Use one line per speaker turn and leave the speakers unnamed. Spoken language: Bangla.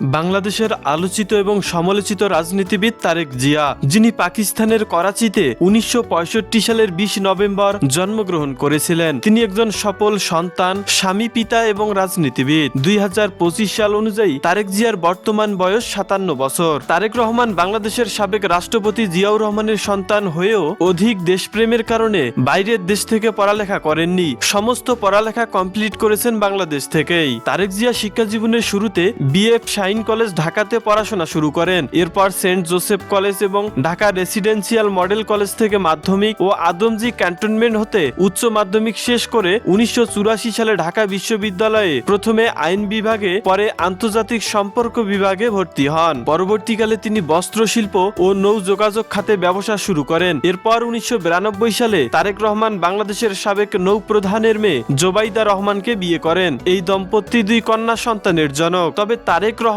বাংলাদেশের আলোচিত এবং সমালোচিত রাজনীতিবিদ তারেক জিয়া, যিনি পাকিস্তানের করাচিতে উনিশশো সালের বিশ নভেম্বর জন্মগ্রহণ করেছিলেন। তিনি একজন সফল সন্তান, স্বামী, পিতা এবং রাজনীতিবিদ। দুই সাল অনুযায়ী তারেক জিয়ার বর্তমান বয়স সাতান্ন বছর। তারেক রহমান বাংলাদেশের সাবেক রাষ্ট্রপতি জিয়াউর রহমানের সন্তান হয়েও অধিক দেশপ্রেমের কারণে বাইরের দেশ থেকে পড়ালেখা করেননি। সমস্ত পড়ালেখা কমপ্লিট করেছেন বাংলাদেশ থেকেই। তারেক জিয়া শিক্ষা জীবনের শুরুতে বিএফ শাইন কলেজ ঢাকাতে পড়াশোনা শুরু করেন। এরপর সেন্ট জোসেফ কলেজ এবং ঢাকা রেসিডেন্সিয়াল মডেল কলেজ থেকে মাধ্যমিক ও আদমজি ক্যান্টনমেন্ট হতে উচ্চ মাধ্যমিক শেষ করে উনিশশো সালে ঢাকা বিশ্ববিদ্যালয়ে প্রথমে আইন বিভাগে, পরে আন্তর্জাতিক সম্পর্ক বিভাগে ভর্তি হন। পরবর্তীকালে তিনি বস্ত্রশিল্প ও নৌ যোগাযোগ খাতে ব্যবসা শুরু করেন। এরপর উনিশশো বিরানব্বই সালে তারেক রহমান বাংলাদেশের সাবেক নৌ প্রধানের মেয়ে জোবাইদা রহমানকে বিয়ে করেন। এই দম্পতি দুই কন্যা সন্তানের জনক। তবে তারেক রহমান